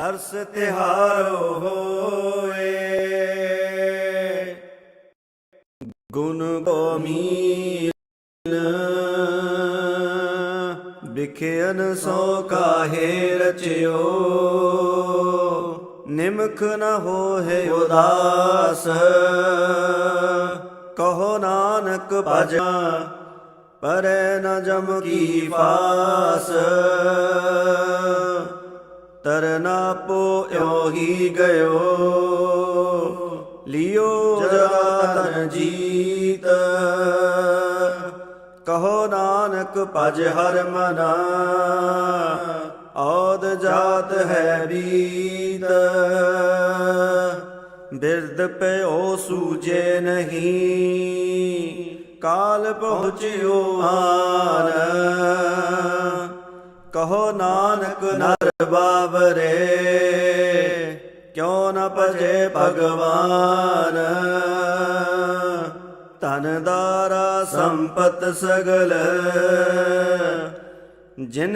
ਹਰਸ ਤਿਹਾਰੋ ਹੋਏ। ਗੁਣ ਗੋਮੀਨ ਵਿਖਿਆਨ ਸੋ ਕਾਹੇ ਰਚਿਓ। ਨਿਮਖ ਨ ਹੋਏ ਉਦਾਸ, ਕਹੋ ਨਾਨਕ ਭਜ, ਪਰੈ ਨ ਜਮ ਕੀ ਫਾਸ। ਤਰਨਾ ਪੋ ਹੀ ਗਇਓ। ਲਿਓ ਜਤਨ ਜੀਤ। ਕਹੋ ਨਾਨਕ ਭਜ ਹਰ ਮਨਾ। ਔਦ ਜਾਤ ਹੈ ਰੀਤ ਬਿਰਦ ਪਿਓ ਸੂਜੇ ਨਹੀਂ। ਕਾਲ ਪਹੁੰਚਿਓ ਆਨ। ਕਹੋ ਨਾਨਕ ਨਰ ਬਾਵਰੇ ਕਿਉ ਨ ਭਜੇ ਭਗਵਾਨ? ਧਨ ਦਾਰਾ ਸੰਪਤ ਸਗਲ ਜਿਨ